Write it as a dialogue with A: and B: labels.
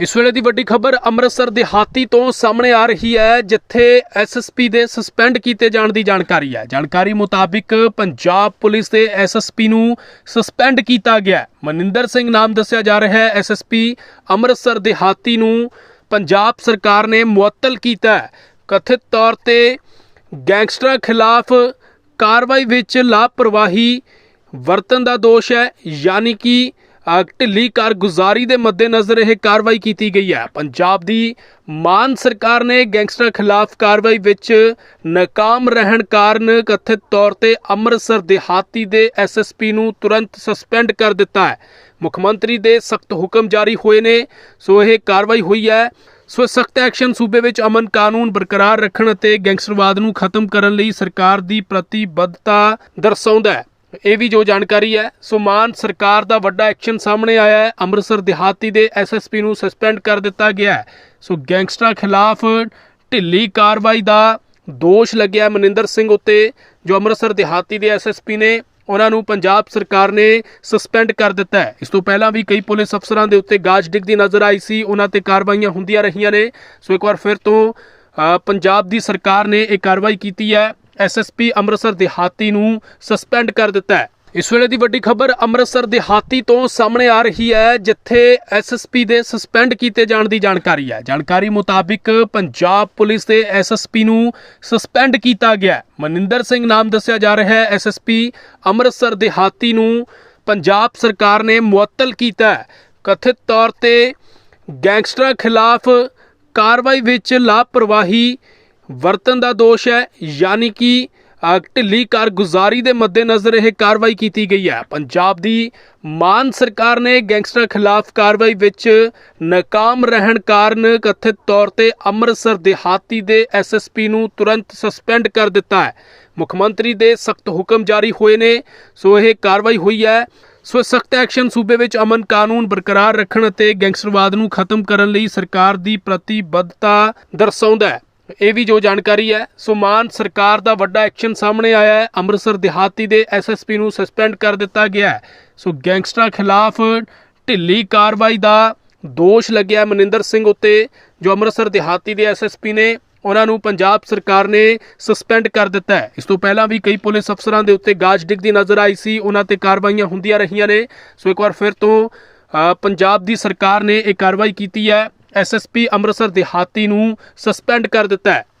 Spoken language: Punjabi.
A: ਇਸ ਵੇਲੇ ਦੀ ਵੱਡੀ ਖਬਰ ਅੰਮ੍ਰਿਤਸਰ ਦਿਹਾਤੀ ਤੋਂ ਸਾਹਮਣੇ ਆ ਰਹੀ ਹੈ, ਜਿੱਥੇ ਐਸਐਸਪੀ ਦੇ ਸਸਪੈਂਡ ਕੀਤੇ ਜਾਣ ਦੀ ਜਾਣਕਾਰੀ ਹੈ। ਜਾਣਕਾਰੀ ਮੁਤਾਬਿਕ ਪੰਜਾਬ ਪੁਲਿਸ ਦੇ ਐਸਐਸਪੀ ਨੂੰ ਸਸਪੈਂਡ ਕੀਤਾ ਗਿਆ ਮਨਿੰਦਰ ਸਿੰਘ ਨਾਮ ਦੱਸਿਆ ਜਾ ਰਿਹਾ ਹੈ ਐਸਐਸਪੀ ਅੰਮ੍ਰਿਤਸਰ ਦਿਹਾਤੀ ਨੂੰ ਪੰਜਾਬ ਸਰਕਾਰ ਨੇ ਮੁਅੱਤਲ ਕੀਤਾ ਹੈ। ਕਥਿਤ ਤੌਰ ਤੇ ਗੈਂਗਸਟਰਾਂ ਖਿਲਾਫ ਕਾਰਵਾਈ ਵਿੱਚ ਲਾਪਰਵਾਹੀ ਵਰਤਨ ਦਾ ਦੋਸ਼ ਹੈ, ਯਾਨੀ ਕਿ ਢਿੱਲੀ ਕਾਰਗੁਜ਼ਾਰੀ ਦੇ ਮੱਦੇਨਜ਼ਰ ਇਹ ਕਾਰਵਾਈ ਕੀਤੀ ਗਈ ਹੈ। ਪੰਜਾਬ ਦੀ ਮਾਨ ਸਰਕਾਰ ਨੇ ਗੈਂਗਸਟਰ ਖਿਲਾਫ ਕਾਰਵਾਈ ਵਿੱਚ ਨਾਕਾਮ ਰਹਿਣ ਕਾਰਨ ਕਥਿਤ ਤੌਰ ਤੇ ਅੰਮ੍ਰਿਤਸਰ ਦਿਹਾਤੀ ਦੇ ਐਸਐਸਪੀ ਨੂੰ ਤੁਰੰਤ ਸਸਪੈਂਡ ਕਰ ਦਿੱਤਾ ਹੈ। ਮੁੱਖ ਮੰਤਰੀ ਦੇ ਸਖਤ ਹੁਕਮ ਜਾਰੀ ਹੋਏ ਨੇ, ਸੋ ਇਹ ਕਾਰਵਾਈ ਹੋਈ ਹੈ। ਸੋ ਸਖਤ ਐਕਸ਼ਨ ਸੂਬੇ ਵਿੱਚ ਅਮਨ ਕਾਨੂੰਨ ਬਰਕਰਾਰ ਰੱਖਣ ਅਤੇ ਗੈਂਗਸਟਰਵਾਦ ਨੂੰ ਖਤਮ ਕਰਨ ਲਈ ਸਰਕਾਰ ਦੀ ਪ੍ਰਤੀਬੱਧਤਾ ਦਰਸਾਉਂਦਾ ਹੈ। ਇਹ ਵੀ ਜੋ ਜਾਣਕਾਰੀ ਹੈ, ਸੋ ਮਾਨ ਸਰਕਾਰ ਦਾ ਵੱਡਾ ਐਕਸ਼ਨ ਸਾਹਮਣੇ ਆਇਆ ਹੈ। ਅੰਮ੍ਰਿਤਸਰ ਦਿਹਾਤੀ ਦੇ ਐਸਐਸਪੀ ਨੂੰ ਸਸਪੈਂਡ ਕਰ ਦਿੱਤਾ ਗਿਆ ਹੈ। ਸੋ ਗੈਂਗਸਟਰਾਂ ਖਿਲਾਫ ਢਿੱਲੀ ਕਾਰਵਾਈ ਦਾ ਦੋਸ਼ ਲੱਗਿਆ ਮਨਿੰਦਰ ਸਿੰਘ ਉੱਤੇ, ਜੋ ਅੰਮ੍ਰਿਤਸਰ ਦਿਹਾਤੀ ਦੇ ਐਸਐਸਪੀ ਨੇ ਉਹਨਾਂ ਨੂੰ ਪੰਜਾਬ ਸਰਕਾਰ ਨੇ ਸਸਪੈਂਡ ਕਰ ਦਿੱਤਾ ਹੈ। ਇਸ ਤੋਂ ਪਹਿਲਾਂ ਵੀ ਕਈ ਪੁਲਿਸ ਅਫਸਰਾਂ ਦੇ ਉੱਤੇ ਗਾਜ ਡਿੱਗਦੀ ਨਜ਼ਰ ਆਈ ਸੀ, ਉਹਨਾਂ ਤੇ ਕਾਰਵਾਈਆਂ ਹੁੰਦੀਆਂ ਰਹੀਆਂ ਨੇ। ਸੋ ਇੱਕ ਵਾਰ ਫਿਰ ਤੋਂ ਪੰਜਾਬ ਦੀ ਸਰਕਾਰ ਨੇ ਇਹ ਕਾਰਵਾਈ ਕੀਤੀ ਹੈ। ਐਸਐਸਪੀ ਅੰਮ੍ਰਿਤਸਰ ਦਿਹਾਤੀ ਨੂੰ ਸਸਪੈਂਡ ਕਰ ਦਿੱਤਾ ਹੈ। ਇਸ ਵੇਲੇ ਦੀ ਵੱਡੀ ਖਬਰ ਅੰਮ੍ਰਿਤਸਰ ਦਿਹਾਤੀ ਤੋਂ ਸਾਹਮਣੇ ਆ ਰਹੀ ਹੈ, ਜਿੱਥੇ ਐਸਐਸਪੀ ਦੇ ਸਸਪੈਂਡ ਕੀਤੇ ਜਾਣ ਦੀ ਜਾਣਕਾਰੀ ਹੈ। ਜਾਣਕਾਰੀ ਮੁਤਾਬਿਕ ਪੰਜਾਬ ਪੁਲਿਸ ਦੇ ਐਸਐਸਪੀ ਨੂੰ ਸਸਪੈਂਡ ਕੀਤਾ ਗਿਆ ਮਨਿੰਦਰ ਸਿੰਘ ਨਾਮ ਦੱਸਿਆ ਜਾ ਰਿਹਾ ਹੈ, ਐਸਐਸਪੀ ਅੰਮ੍ਰਿਤਸਰ ਦਿਹਾਤੀ ਨੂੰ ਪੰਜਾਬ ਸਰਕਾਰ ਨੇ ਮੁਅੱਤਲ ਕੀਤਾ ਹੈ। ਕਥਿਤ ਤੌਰ ਤੇ ਗੈਂਗਸਟਰਾਂ ਖਿਲਾਫ ਕਾਰਵਾਈ ਵਿੱਚ ਲਾਪਰਵਾਹੀ ਵਰਤਨ ਦਾ ਦੋਸ਼ ਹੈ, ਯਾਨੀ ਕਿ ਢਿੱਲੀ ਕਾਰਗੁਜ਼ਾਰੀ ਦੇ ਮੱਦੇਨਜ਼ਰ ਇਹ ਕਾਰਵਾਈ ਕੀਤੀ ਗਈ ਹੈ। ਪੰਜਾਬ ਦੀ ਮਾਨ ਸਰਕਾਰ ਨੇ ਗੈਂਗਸਟਰ ਖਿਲਾਫ ਕਾਰਵਾਈ ਵਿੱਚ ਨਾਕਾਮ ਰਹਿਣ ਕਾਰਨ ਕਥਿਤ ਤੌਰ ਤੇ ਅੰਮ੍ਰਿਤਸਰ ਦਿਹਾਤੀ ਦੇ ਐਸਐਸਪੀ ਨੂੰ ਤੁਰੰਤ ਸਸਪੈਂਡ ਕਰ ਦਿੱਤਾ ਹੈ। ਮੁੱਖ ਮੰਤਰੀ ਦੇ ਸਖਤ ਹੁਕਮ ਜਾਰੀ ਹੋਏ ਨੇ, ਸੋ ਇਹ ਕਾਰਵਾਈ ਹੋਈ ਹੈ। ਸੋ ਸਖਤ ਐਕਸ਼ਨ ਸੂਬੇ ਵਿੱਚ ਅਮਨ ਕਾਨੂੰਨ ਬਰਕਰਾਰ ਰੱਖਣ ਅਤੇ ਗੈਂਗਸਟਰਵਾਦ ਨੂੰ ਖਤਮ ਕਰਨ ਲਈ ਸਰਕਾਰ ਦੀ ਪ੍ਰਤੀਬੱਧਤਾ ਦਰਸਾਉਂਦਾ ਹੈ। ਇਹ ਵੀ ਜੋ ਜਾਣਕਾਰੀ ਹੈ, ਸੋ ਮਾਨ ਸਰਕਾਰ ਦਾ ਵੱਡਾ ਐਕਸ਼ਨ ਸਾਹਮਣੇ ਆਇਆ ਹੈ। ਅੰਮ੍ਰਿਤਸਰ ਦਿਹਾਤੀ ਦੇ ਐਸਐਸਪੀ ਨੂੰ ਸਸਪੈਂਡ ਕਰ ਦਿੱਤਾ ਗਿਆ ਹੈ। ਸੋ ਗੈਂਗਸਟਰਾਂ ਖਿਲਾਫ ਢਿੱਲੀ ਕਾਰਵਾਈ ਦਾ ਦੋਸ਼ ਲੱਗਿਆ ਮਨਿੰਦਰ ਸਿੰਘ ਉੱਤੇ, ਜੋ ਅੰਮ੍ਰਿਤਸਰ ਦਿਹਾਤੀ ਦੇ ਐਸਐਸਪੀ ਨੇ, ਉਹਨਾਂ ਨੂੰ ਪੰਜਾਬ ਸਰਕਾਰ ਨੇ ਸਸਪੈਂਡ ਕਰ ਦਿੱਤਾ ਹੈ। ਇਸ ਤੋਂ ਪਹਿਲਾਂ ਵੀ ਕਈ ਪੁਲਿਸ ਅਫਸਰਾਂ ਦੇ ਉੱਤੇ ਗਾਜ ਡਿੱਗਦੀ ਨਜ਼ਰ ਆਈ ਸੀ, ਉਹਨਾਂ ਤੇ ਕਾਰਵਾਈਆਂ ਹੁੰਦੀਆਂ ਰਹੀਆਂ ਨੇ। ਸੋ ਇੱਕ ਵਾਰ ਫਿਰ ਤੋਂ ਪੰਜਾਬ ਦੀ ਸਰਕਾਰ ਨੇ ਇਹ ਕਾਰਵਾਈ ਕੀਤੀ ਹੈ। ਐਸਐਸਪੀ ਅੰਮ੍ਰਿਤਸਰ ਦਿਹਾਤੀ ਨੂੰ ਸਸਪੈਂਡ ਕਰ ਦਿੱਤਾ ਹੈ।